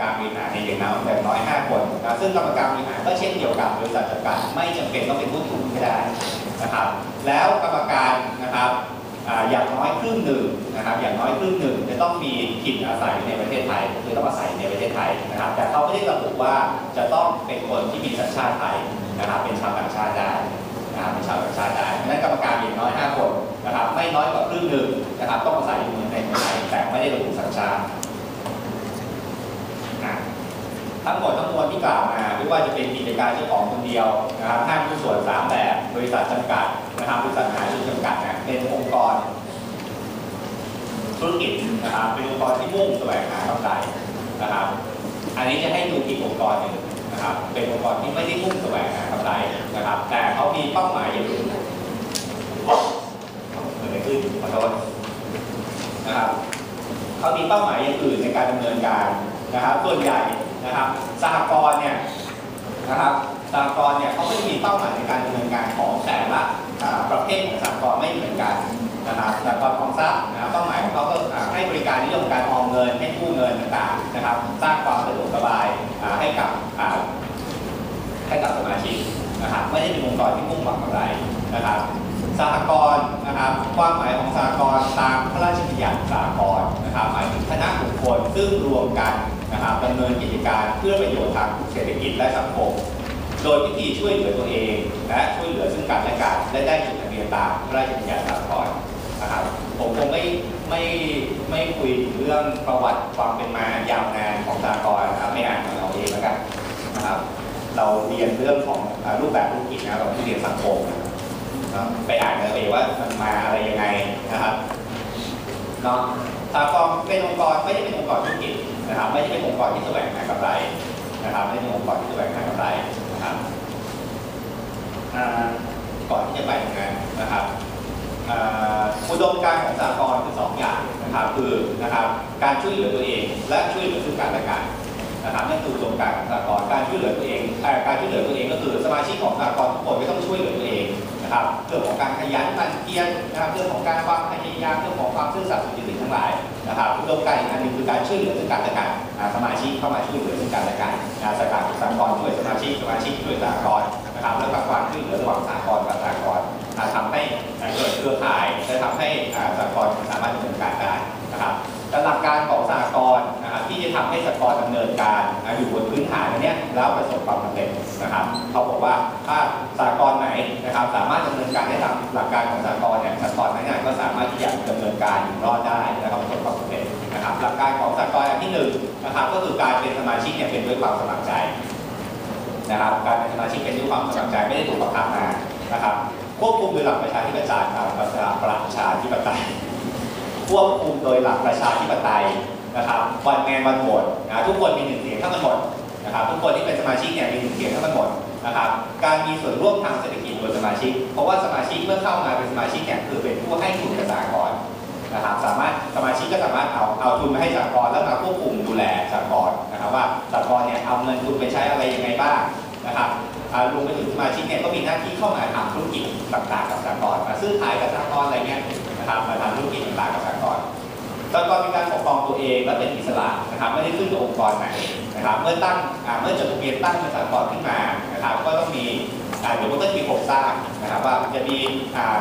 การบริหารในอย่างน้อยอย่น้อย5คนนะซึ่งกรรมการบริหารก็เช่นเดียวกับบริษัทจำกัดไม่จำเป็นต้องเป็นผู้ถือหุ้นก็ได้นะครับ แล้วกรรมการนะครับอย่างน้อยครึ่งหนึ่งนะครับอย่างน้อยครึ่งหนึ่งจะต้องมีถิ่นอาศัยในประเทศไทยคือต้องอาศัยในประเทศไทยนะครับ แต่เขาไม่ได้ระบุว่าจะต้องเป็นคนที่มีสัญชาติไทยนะครับ เป็นชาวต่างชาติได้นะครับเป็นชาวต่างชาติได้เพราะฉะนั้นกรรมการอย่างน้อย 5 คนนะครับ ไม่น้อยกว่าครึ่งหนึ่งนะครับ ต้องอาศัยอยู่ในประเทศไทยแต่ไม่ได้ระบุสัญชาติ ทั้งหมดทั้งมวลที่กล่าวมาไม่ว่าจะเป็นกิจการเจ้าของคนเดียวนะครับห้างหุ้นส่วนสามแบบบริษัทจำกัดนะครับบริษัทหาชนจำกัดเนี่ยเป็นองค์กรธุรกิจนะครับเป็นองค์กรที่มุ่งแสวงหากำไรนะครับ อันนี้จะให้ดูอีกองค์กรหนึ่งนะครับ เป็นองค์กรที่ไม่ได้มุ่งแสวงหากำไรนะครับ แต่เขามีเป้าหมายอย่างอื่นเกิดอะไรขึ้นขอโทษนะครับเขามีเป้าหมายอย่างอื่นในการดำเนินการ นะครับส่วนใหญ่นะครับสหกรณ์เนี่ยนะครับสหกรณ์เนี่ยเขาก็จะมีเป้าหมายในการดำเนินการของแต่ละประเภทของสหกรณ์ไม่เหมือนกันนะครับสหกรณ์ของทรัพย์นะครับเป้าหมายของเขาก็ให้บริการในเรื่องการออมเงินให้กู้เงินต่างๆนะครับ สร้างความสะดวกสบายให้กับให้กับสมาชิกนะครับไม่ได้เป็นองค์กรที่มุ่งหวังกำไรนะครับสหกรณ์นะครับความหมายของสหกรณ์ตามพระราชบัญญัติสหกรณ์นะครับหมายถึงคณะบุคคลซึ่งรวมกัน นะครับดำเนินกิจการเพื่อประโยชน์ทางเศรษฐกิจและสังคม โดยวิธีช่วยเหลือตัวเอง และช่วยเหลือซึ่งกันและกันและได้จดทะเบียนตามพระราชบัญญัติสหกรณนะครับผมคงไม่ไม่ไม่คุยถึงเรื่องประวัติความเป็นมายาวนานของสหกรณนะครับไม่อ่านเอาเองแล้วกันนะครับเราเรียนเรื่องของรูปแบบธุรกิจนะเราที่เรียนสังคมนะไปอ่านกันเองว่ามันมาอะไรยังไงนะครับเนาะสากลเป็นองค์กรไม่ได้เป็นองค์กรธุรกิจ นะครับไม่ได้เป็นองค์กรที่แสวงหากำไรนะครับไม่ใช่องค์กรที่แสวงหากำไรนะครับก่อนที่จะไปตรงนั้นนะครับอุดมการของสากลคือสองอย่างนะครับคือนะครับการช่วยเหลือตัวเองและช่วยเหลือซึ่งกันและกันนะครับนั่นคืออุดมการของสากลการช่วยเหลือตัวเองเอ่การช่วยเหลือตัวเองก็คือสมาชิกของสากลทุกคนไม่ต้องช่วยเหลือตัวเองนะครับเรื่องของการขยันหมั่นเพียรนะครับเรื่องของการความพยายามเรื่องของความซื่อสัตย์สุจริตทั้งหลาย นะครับอุดมการอีกอันหนึงคือการช่วยเหลือซึ่งกันและกันสมาชิกเข้ามาช่วยเหลือซึ่งกันและกันนะสากลสากลช่วยสมาชิกสมาชิกช่วยสากลนะครับแล้วก็ความช่วยเหลือระหว่างสากลกับสากลทำให้เกิดเครือข่ายและทำให้สากลสามารถดำเนินการได้นะครับแต่หลักการของสหกรนะครับที่จะทำให้สหกรณ์ดำเนินการอยู่บนพื้นฐานนี้แล้วประสบความสำเร็จนะครับเขาบอกว่าถ้าสหกรไหนนะครับสามารถดำเนินการได้ตามหลักการของสหกรเนี่ยสหกรณ์นั้นเนก็สามารถที่จะดำเนินการอยู่รอด ที่หนึ่งนะครับก็คือการเป็นสมาชิกเนี่ยเป็นด้วยความสมัครใจนะครับการเป็นสมาชิกเป็นด้วยความสมัครใจไม่ได้ถูกบังคับมานะครับควบคุมโดยหลักประชาธิปไตยครับประชาประชาธิปไตยควบคุมโดยหลักประชาธิปไตยนะครับวันแมนวันโหวตนะทุกคนมีหนึ่งเสียงเท่ากันหมดนะครับทุกคนที่เป็นสมาชิกเนี่ยมีหนึ่งเสียงเท่ากันหมดนะครับการมีส่วนร่วมทางเศรษฐกิจโดยสมาชิก เพราะว่าสมาชิกเมื่อเข้ามาเป็นสมาชิกเนี่ยคือเป็นผู้ให้ทุนกับสหกรณ์ นะครับสามารถสมาชิกก็สามารถเอาเอาทุนมาให้สหกรณ์แล้วมาควบคุมดูแลสหกรณ์นะครับว่าสหกรณ์เนี่ยเอาเงินทุนไปใช้อะไรยังไงบ้างนะครับรวมไปถึงสมาชิกเนี่ยก็มีหน้าที่เข้ามาทำธุรกิจต่างๆกับสหกรณ์มาซื้อขายกับสหกรณ์อะไรเงี้ยนะครับมาทำธุรกิจต่างๆกับสหกรณ์สหกรณ์มีการปกครองตัวเองและเป็นอิสระนะครับไม่ได้ขึ้นกับองค์กรไหนนะครับเมื่อตั้งเมื่อจดทะเบียนตั้งเป็นสหกรณ์ขึ้นมานะครับก็ต้องมีอาเดี๋ยวมันก็มีโครงสร้างนะครับว่าจะมีอ่า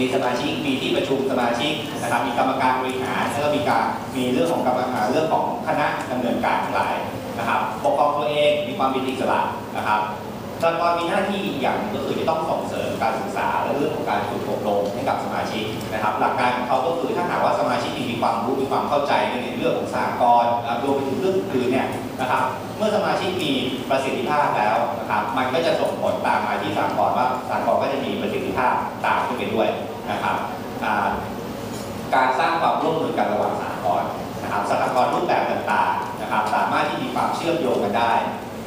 มีสมาชิกมีที่ประชุมสมาชิกนะครับมีกรรมการบริหารแล้วก็มีการมีเรื่องของกรรมการเรื่องของคณะดำเนินการทั้งหลายนะครับปกครองตัวเองมีความเป็นอิสระนะครับสหกรมีหน้าที่อีกอย่างหนึ่งก็คือจะต้องส่งเสริมการศึกษาและเรื่องของการฝึกอบรมให้กับสมาชิกนะครับ หลักการของเขาก็คือถ้าหากว่าสมาชิกมีความรู้มีความเข้าใจในเรื่องของสากลนะครับรวมไปถึงเรื่องอื่นเนี่ยนะครับ เมื่อสมาชิกมีประสิทธิภาพแล้วนะครับ มันก็จะส่งผลตามมาที่สากลว่าสากลก็จะมีประสิทธิภาพตามขึ้นไปด้วย การสร้างความร่วมมือกันระหว่างสากลนะครับสากลรูปแบบต่างๆนะครับสามารถที่มีความเชื่อมโยงกันได้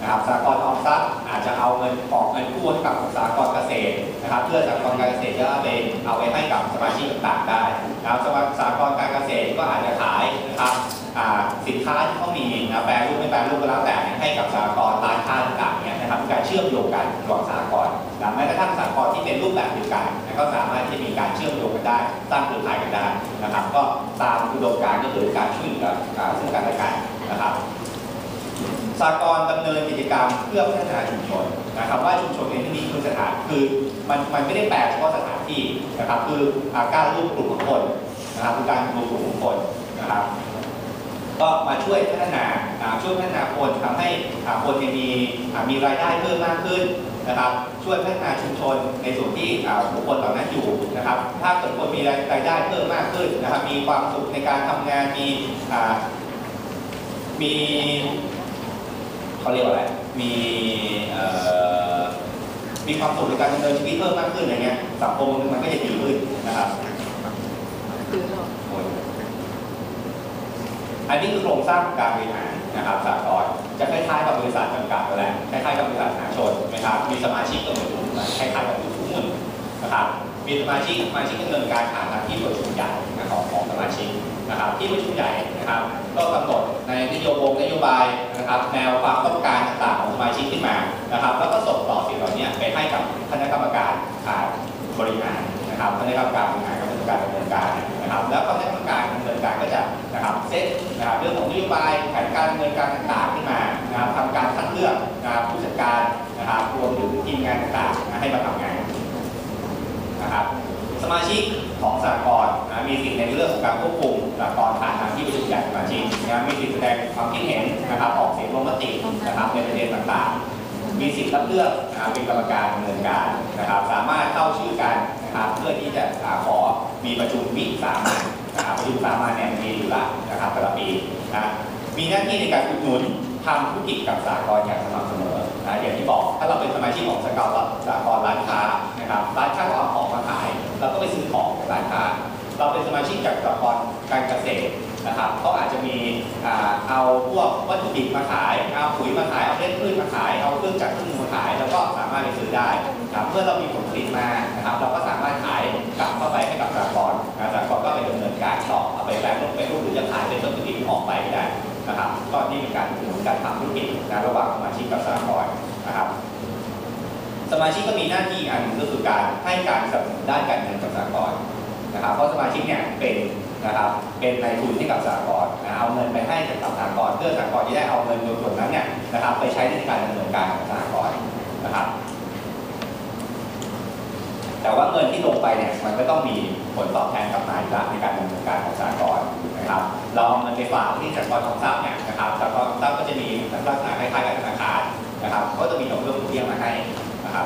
นะครับสากลออมทรัพย์อาจจะเอาเงินของเงินกู้ให้กับสากลเกษตรนะครับ เพื่อสากลการเกษตรจะเอาไปเอาไปให้กับสมาชิกต่างๆได้นะครับสมาสากลการเกษตรก็อาจจะขายนะครับสินค้าที่เขามีนะแปรรูปไม่แปรรูปก็แล้วแต่ให้กับสากลร้านค้าต่างๆเนี่ยนะครับการเชื่อมโยงกันระหว่างสากล นะแม้กระทั่งสากลที่เป็นรูปแบบเดียวกันก็สามารถที่มีการเชื่อมโยงกันได้สร้างเครือข่ายกันได้นะครับ ก็ตามอุดมการณ์ก็คือการช่วยเหลือซึ่งกันและกันนะครับสากลดำเนินกิจกรรมเพื่อพัฒนาชุมชนนะครับ ว่าชุมชนในที่นี้คือสถานคือมันมันไม่ได้แปลเฉพาะสถานที่นะครับ คือการรวมกลุ่มของคนนะครับคือการรวมกลุ่มของคนนะครับก็มาช่วยพัฒนาช่วยพัฒนาคนทำให้คนเนี่ยมีมีรายได้เพิ่มมากขึ้นนะครับ ช่วยพัฒนาชุมชนในส่วนที่อ่าบุคคลเหล่านั้นอยู่นะครับ ถ้าเกิดคนมีรายได้เพิ่มมากขึ้นนะครับ มีความสุขในการทำงานมีอ่ามีเขาเรียกว่าอะไร มีเอ่อมีความสุขในการดำเนินชีวิตเพิ่มมากขึ้นอะไรเงี้ยสังคมมันก็จะดีขึ้นนะครับอันนี้คือโครงสร้างการบริหารนะครับสากล จะคล้ายๆกับบริษัทจำกัดแหละคล้ายๆกับบริษัทมหาชนนะครับ มีสมาชิกก็เหมือนกันคล้ายๆกับทุกมุนนะครับ มีสมาชิกสมาชิกดำเนินการผ่านทางที่ประชุมใหญ่นะครับของสมาชิกนะครับ ที่ประชุมใหญ่นะครับ ก็กำหนดในนโยบายนโยบายนะครับ แนวความต้องการต่างๆของสมาชิกขึ้นมานะครับแล้ว การควบคุมสากลผ่านทางที่ประชุมใหญ่สมาชิกนะมีสิทธิแสดงความคิดเห็นนะครับออกเสียงลงมตินะครับในประเด็นต่างๆ มีสิทธิ์รับเลือกนะครับเป็นกรรมการดำเนินการนะครับ สามารถเข้าชื่อกันนะครับเพื่อที่จะขอมีประชุมวิสามัญนะครับประชุมสามัญเนี่ยมีอยู่ละนะครับแต่ละปีนะมีหน้าที่ในการอุดหนุนทำธุรกิจกับสากลอย่างสม่ำเสมอนะอย่างที่บอกถ้าเราเป็นสมาชิกของสากลสากลร้านค้านะครับร้านค้าก็เอาของมาขายเราก็ไปซื้อของจากร้านค้า เราเป็นสมาชิกจากสากลการเกษตรนะครับเขาอาจจะมีอเอาพวกวัตถุดิบมาขายเอาปุ๋ยมาขายเอาเล็ดพืชมาขายเอาเครื่องจักรเครื่องมือมาขาย แล้วก็สามารถไปซื้อได้นะครับเมื่อเรามีผลผลิตมานะครับ เราก็สามารถขายกลับเข้าไปให้กับสากลนะสากลก็ไปดำเนินการต่อเอาไปแปรรูปไปรูปหรือจะขายเป็นวัตถุดิบออกไปได้นะครับก็นี่เป็นการการทำธุรกิจนะระหว่างสมาชิกกับสากลนะครับ สมาชิกก็มีหน้าที่อันก็คือการให้การสนับสนุนด้านการเงิน นะครับเพราะสมาชิกเนี่ยเป็นนะครับเป็นนายทุนให้กับสากลนะเอาเงินไปให้กับสากลเพื่อสากลจะได้เอาเงินส่วนนั้นเนี่ยนะครับไปใช้ในการดำเนินการของสากลนะครับ แต่ว่าเงินที่ลงไปเนี่ยมันก็ต้องมีผลตอบแทนกลับมาอีกละในการดำเนินการของสากลนะครับ เราเอาเงินไปฝากที่สากลทองทรัพย์เนี่ยนะครับสากลทองทรัพย์ก็จะมีลักษณะคล้ายๆกับธนาคารนะครับก็จะมีดอกเบี้ยดอกเบี้ยมาให้นะครับ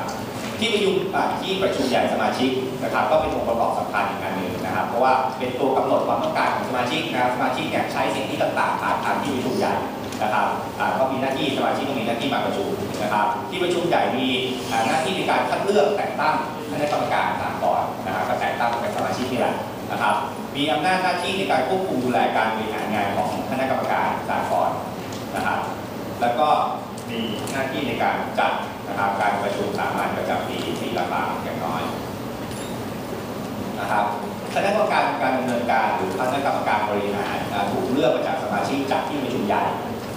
ที่ประชุมอ่าที่ประชุมใหญ่สมาชิกนะครับก็เป็นองค์ประกอบสำคัญอีกอันหนึ่งนะครับ เพราะว่าเป็นตัวกำหนดความต้องการของสมาชิกนะครับสมาชิกเนี่ยใช้สิ่งทธิต่างๆผ่านทางที่ประชุมใหญ่นะครับก็มีหน้าที่สมาชิกก็มีหน้าที่มาประชุมนะครับ ที่ประชุมใหญ่มีหน้าที่ในการคัดเลือกแต่งตั้งคณะกรรมการสากลนนะครับก็แต่งตั้งเป็นสมาชิกนี่แหละนะครับ มีอำนาจหน้าที่ในการควบคุมดูแลการบริหารงานของคณะกรรมการสากลนะครับ แล้วก็มีหน้าที่ในการจัด นะครับการประชุมสามัญประจำปีปีละครั้งอย่างน้อยนะครับคณะกรรมการการดำเนินการหรือคณะกรรมการบริหารถูกเลือกมาจากสมาชิกจากที่ประชุมใหญ่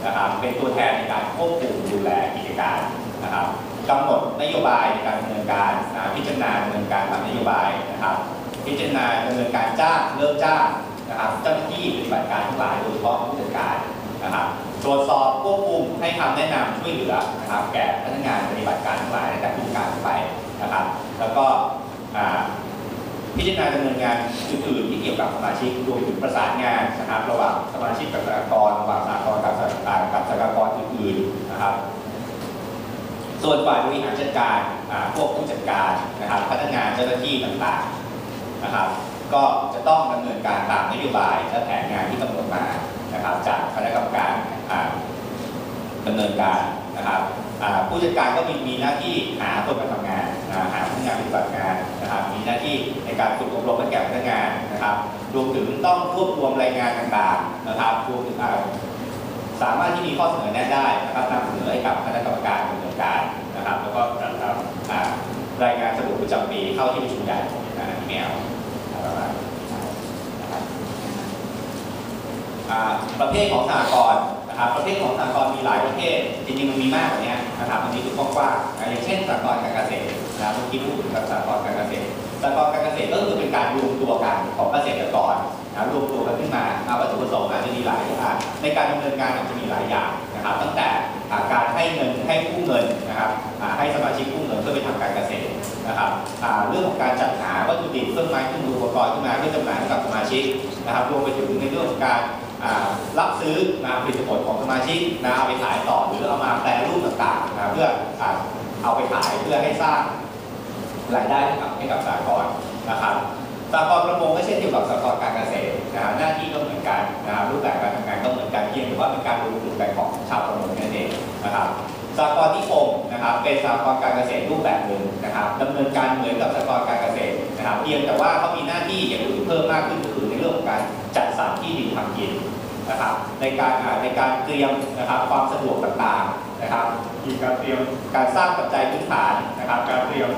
นะครับเป็นตัวแทนในการควบคุมดูแลกิจการนะครับกำหนดนโยบายในการดำเนินการนะพิจารณาดำเนินการตามนโยบายนะครับ พิจารณาดำเนินการจ้างเลิกจ้างนะครับเจ้าหน้าที่ปฏิบัติการทั้งหลายโดยเฉพาะผู้จัดการนะครับ ตรวจสอบควบคุมให้คำแนะนำช่วยเหลือนะครับแก่พนักงานปฏิบัติการทั้งหลายในแต่ผู้การไปนะครับ แล้วก็พิจารณาดำเนินงานอื่นๆที่เกี่ยวกับสมาชิกรวมถึงประสานงานนะครับระหว่างสมาชิกกับสหกรณ์ระหว่างสหกรณ์กับสหกรณ์กับสหกรณ์อื่นๆนะครับ ส่วนฝ่ายบริหารจัดการพวกผู้จัดการนะครับพนักงานเจ้าหน้าที่ต่างๆนะครับ ก็จะต้องดำเนินการตามนโยบายและแผนงานที่กำหนดมา นะครับจากคณะกรรมการอ่าเนินการนะครับผู้จัดการก็มีมีหน้าที่หาคนมาทำงานอ่าหาพนักงานปฏิบัติงานนะครับมีหน้าที่ในการฝึกอบรมให้แก่พนักงานนะครับรวมถึงต้องรวบรวมรายงานต่างๆนะครับรวมถึงสามารถที่มีข้อเสนอแนะได้นะครับนำเสนอให้กับคณะกรรมการดำเนินการนะครับ แล้วก็รายงานสรุปประจำปีเข้าที่ประชุมใหญ่นะอีเมลประมาณนี้นะครับอ่า ประเภทของสหกรณ์นะครับประเภทของสหกรณ์มีหลายประเภทจริงๆมันมีมากกว่านี้นะครับอันนี้คือกว้างๆนะอย่างเช่นสหกรณ์การเกษตรนะครับเมื่อกี้พูดถึงกับสหกรณ์การเกษตรสหกรณ์การเกษตรก็คือเป็นการรวมตัวกันของเกษตรกรนะครับรวมตัวกันขึ้นมาอ่าวัตถุประสงค์อาจจะมีหลายอย่างในการดำเนินการอาจจะมีหลายอย่างนะครับ ตั้งแต่การให้เงินให้กู้เงินนะครับให้สมาชิกกู้เงินเพื่อไปทำการเกษตรนะครับเรื่องของการจัดหาวัตถุดิบเครื่องไม้เครื่องมืออุปกรณ์ขึ้นมาเพื่อจำหน่ายให้กับสมาชิกนะครับรวมไปถึงในเรื่องของการ รับซื้อนะผลิตผลของสมาชิกนะเอาไปขายต่อหรือเอามาแปรรูปต่างๆนะเพื่อเอาไปขายเพื่อให้สร้างรายได้ให้กับให้กับสากลนะครับสากลประมงก็เช่นเดียวกับสากลการเกษตรนะหน้าที่ก็เหมือนกันนะรูปแบบการทำงานก็เหมือนกันเพียงแต่ว่าเป็นการรวมกลุ่มกันของชาวประมงนั่นเองนะครับสากลนิคมนะครับเป็นสากลการเกษตรรูปแบบหนึ่งนะครับดำเนินการเหมือนกับสากลการเกษตรนะครับเพียงแต่ว่าเขามีหน้าที่อย่างอื่นเพิ่มมากขึ้น นนะครับในการอ่าในการเตรียมนะครับความสะดวกต่างๆนะครับมีการเตรียมการสร้างปัจจัยพื้นฐานนะครับ การเตรียม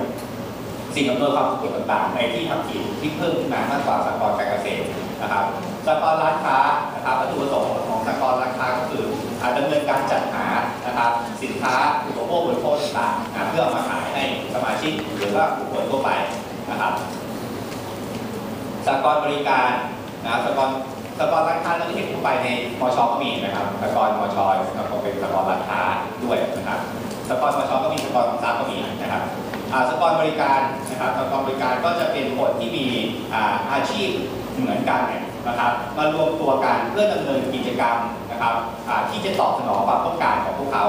สิ่งอำนวยความสะดวกต่างๆ ในที่ทำกินที่เพิ่มขึ้นมามากกว่าสหกรณ์การเกษตรนะครับสหกรณ์ร้านค้านะครับวัตถุประสงค์ของสหกรณ์ร้านค้าก็คืออาดำเนินการจัดหานะครับสินค้าอุปโภคบริโภคต่างๆนะเพื่อเอามาขายให้สมาชิกหรือว่าบุคคลทั่วไปนะครับสหกรณ์บริการนะครับสหกรณ์ สหกรณ์ร้านค้าเราจะเห็นทั่วไปในมอชอก็มีนะครับสหกรณ์มชก็เป็นสหกรณ์ร้านค้าด้วยนะครับสหกรณ์มชก็มีสหกรณ์ของสาก็มีนะครับอ่าสกรณ์บริการนะครับสกรณ์บริการก็จะเป็นคนที่มีอาชีพเหมือนกันเนี่ยนะครับมารวมตัวกันเพื่อดำเนินกิจกรรมนะครับที่จะตอบสนองความต้องการของพวกเขา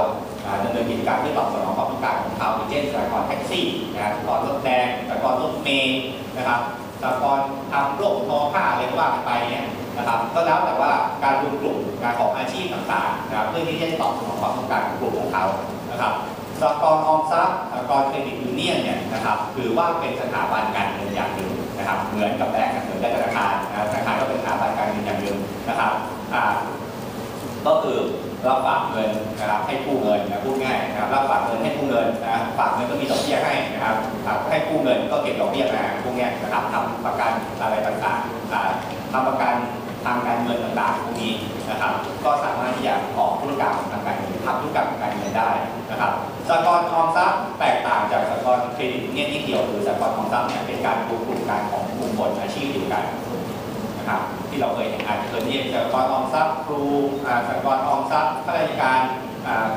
ดำเนินกิจกรรมเพื่อตอบสนองความต้องการของเขาอย่างเช่นสากลแท็กซี่นะครับสากลรถแดงสากลรถเมล์นะครับสากลทำโรคทอผ้าอะไรก็ว่ากันไปเนี่ย นะครับ ก็แล้วแต่ว่าการรวมกลุ่มงานของอาชีพต่างๆนะครับเพื่อที่จะตอบสนองความต้องการของกลุ่มของเขานะครับสหกรณ์ออมทรัพย์สหกรณ์เครดิตยูเนียนเนี่ยนะครับถือว่าเป็นสถาบันการเงินอย่างหนึ่งนะครับ เหมือนกับแบงก์เหมือนกับธนาคารนะครับธนาคารก็เป็นสถาบันการเงินอย่างหนึ่งนะครับก็คือรับฝากเงินนะครับให้กู้เงินนะพูดง่ายนะครับรับฝากเงินให้กู้เงินนะฝากเงินก็มีดอกเบี้ยให้นะครับให้กู้เงินก็เก็บดอกเบี้ยมาพวกเนี้ยนะครับทำประกันอะไรต่างๆทำประกัน วคือสหกรณ์ออมทรัพย์เนี่ยเป็นการรวมกลุ่มกันของกลุ่มคนอาชีพเดียวกันนะครับที่เราเคยเห็นอาจจะเคยเรียนสหกรออมทรัพย์ครูอ่าสหกรออมทรัพย์ข้าราชการอ่า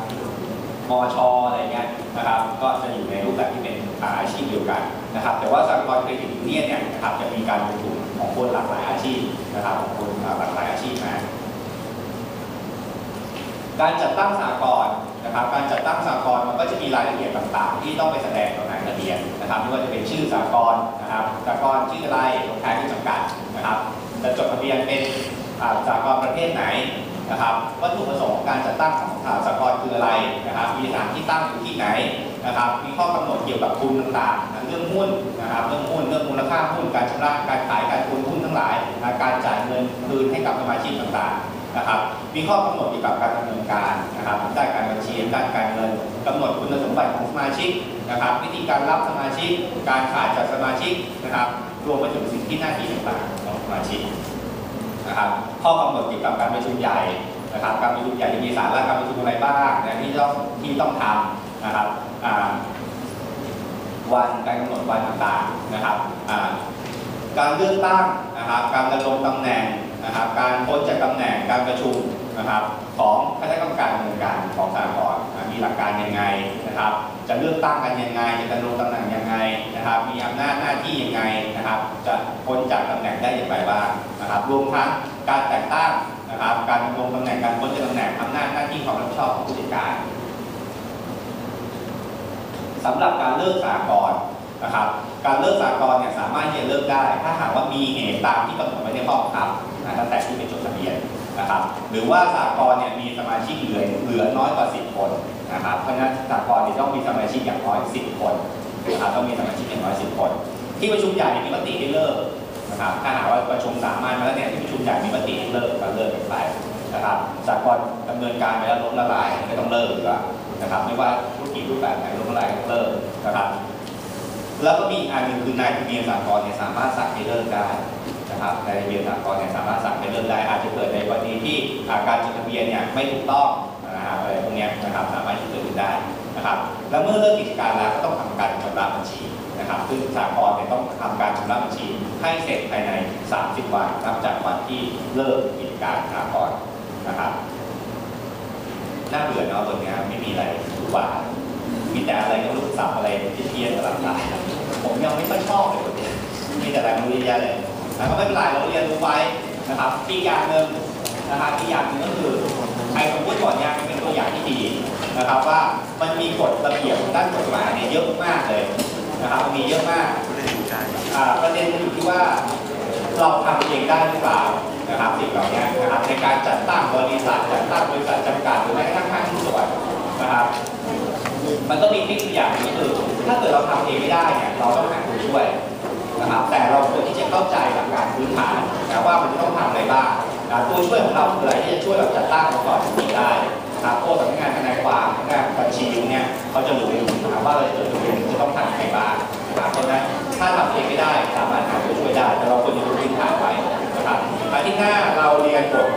มชอะไรเงี้ยนะครับก็จะอยู่ในรูปแบบที่เป็นอาชีพเดียวกันนะครับแต่ว่าสหกรณ์เครดิตยูเนียนเนี่ยนะครับจะมีการรวมกลุ่มของคนหลากหลายอาชีพนะครับของคนหลากหลายอาชีพมาการจัดตั้งสากล นะครับการจัดตั้งสากลมันก็จะมีรายละเอียดต่างๆ ที่ต้องไปแสดงต่อนายทะเบียนนะครับไม่ว่าจะเป็นชื่อสากลนะครับสากลชื่ออะไรลงท้ายด้วยจำกัดนะครับจะจดทะเบียนเป็นสากลประเภทไหนนะครับวัตถุประสงค์ของการจัดตั้งของสากลคืออะไรนะครับมีสถานที่ตั้งอยู่ที่ไหนนะครับมีข้อกำหนดเกี่ยวกับทุนต่างๆ เรื่องหุ้นนะครับเรื่องหุ้นเรื่องมูลค่าหุ้นการชำระการขายการทุนหุ้นทั้งหลาย การจ่ายเงินคืนให้กับสมาชิกต่างๆนะครับ มีข้อกำหนดเกี่ยวกับการดำเนินการนะครับด้านการบัญชีด้านการเงินกำหนดคุณสมบัติของสมาชิกนะครับ วิธีการรับสมาชิก การขายจากสมาชิกนะครับรวมไปถึงสิ่งทธิหน้าที่ต่างๆของสมาชิกนะครับข้อกำหนดเกี่ยวกับการประชุมใหญ่นะครับ การประชุมใหญ่จะมีสาระการประชุมอะไรบ้างนะที่ต้องที่ต้องทำนะครับวันการกำหนดวันต่างๆนะครับการเลือกตั้งนะครับ การดำรงตำแหน่งนะครับ การพ้นจากตำแหน่งการประชุม นะครับของคณะกรรมการดำเนินการของสากลนมีหลักการยังไงนะครับ จะเลือกตั้งกันยังไง จะดำรงตำแหน่งยังไงนะครับ มีอำนาจหน้าที่ยังไงนะครับ จะพ้นจากตำแหน่งได้อย่างไรบ้างนะครับ รวมทั้งการแต่งตั้งนะครับ การดำรงตำแหน่งการพ้นจากตำแหน่งอำนาจหน้าที่ความรับผิดชอบของผู้จัดการสำหรับการเลิกสากลนะครับการเลิกสากลเนี่ยสามารถที่จะเลิกได้ ถ้าหากว่ามีเหตุตามที่กำหนดไว้ในข้อบังคับนะตั้งแต่ที่เป็นจด นะครับ หรือว่าสากลเนี่ยมีสมาชิกเหลือเหลือน้อยกว่า 10 คนนะครับ เพราะฉะนั้นสากลเนี่ยต้องมีสมาชิกอย่างน้อย 10 คนนะครับต้องมีสมาชิกอย่างน้อย 10 คน ที่ประชุมใหญ่มีมติให้เลิกนะครับ ถ้าหากว่าประชุมสามัญมาแล้วเนี่ยที่ประชุมใหญ่มีมติให้เลิกก็เลิกไปนะครับสากลดำเนินการไปแล้วล้มละลายไม่ต้องเลิกดีกว่านะครับ ไม่ว่าธุรกิจรูปแบบไหนล้มละลายก็ต้องเลิกนะครับ แล้วก็มีอันหนึงคือนายทะเบียนสากลเนี่ยสามารถสั่งให้เลิกได้ นะครับนทะเบียนสากลเนี่ยสามารถสั่งให้เลิกได้อาจจะเกิดในกรณีที่าการจดทะเบียนเนี่ยไม่ถูกต้องนะครับอะไรพวกเนี้ยนะครับสามารถที่จะเกิดขึ้นได้นะครับแล้วเมื่อเลิกกิจการแล้วก็ต้องทำการชำระบัญชีนะครับซึ่งสากลเนี่ยต้องทำการชำระบัญชี ให้เสร็จภายใน 30 วันนับจากวันที่เลิกกิจการสากลนะครับน่าเบื่อเนาะบทเนี้ยไม่มีอะไรหวานมีแต่อะไรก็รู้สับอะไรที่เพี้ยนๆสลับายผมยังไม่ค่อยชอบเลยบทเนี้ยมีแต่แรงรู้เยอะเลย แล้วก็ไม่เป็นไรเราเรียนรู้ไว้นะครับอีกอย่างหนึ่งนะครับอีกอย่างหนึ่งก็คือไอ้คำพูดก่อนเนี่ยเป็นตัวอย่างที่ดีนะครับว่ามันมีกฎระเบียบด้านกฎหมายเนี่ยเยอะมากเลยนะครับมีเยอะมากประเด็นมันอยู่ที่ว่าเราทำเองได้หรือเปล่านะครับสิ่งเหล่านี้นะครับในการจัดตั้งบริษัทจัดตั้งบริษัทจำกัดหรือแม้กระทั่งห้างหุ้นส่วนนะครับมันก็มีทริคอย่างนึงก็คือถ้าเกิดเราทำเองไม่ได้เนี่ยเราต้องหาผู้ช่วย เองไม่ได้ สามารถหาผู้ช่วยได้ แต่เราควรจะรู้พื้นฐานไว้นะครับอาทิตย์หน้าเราเรียนบท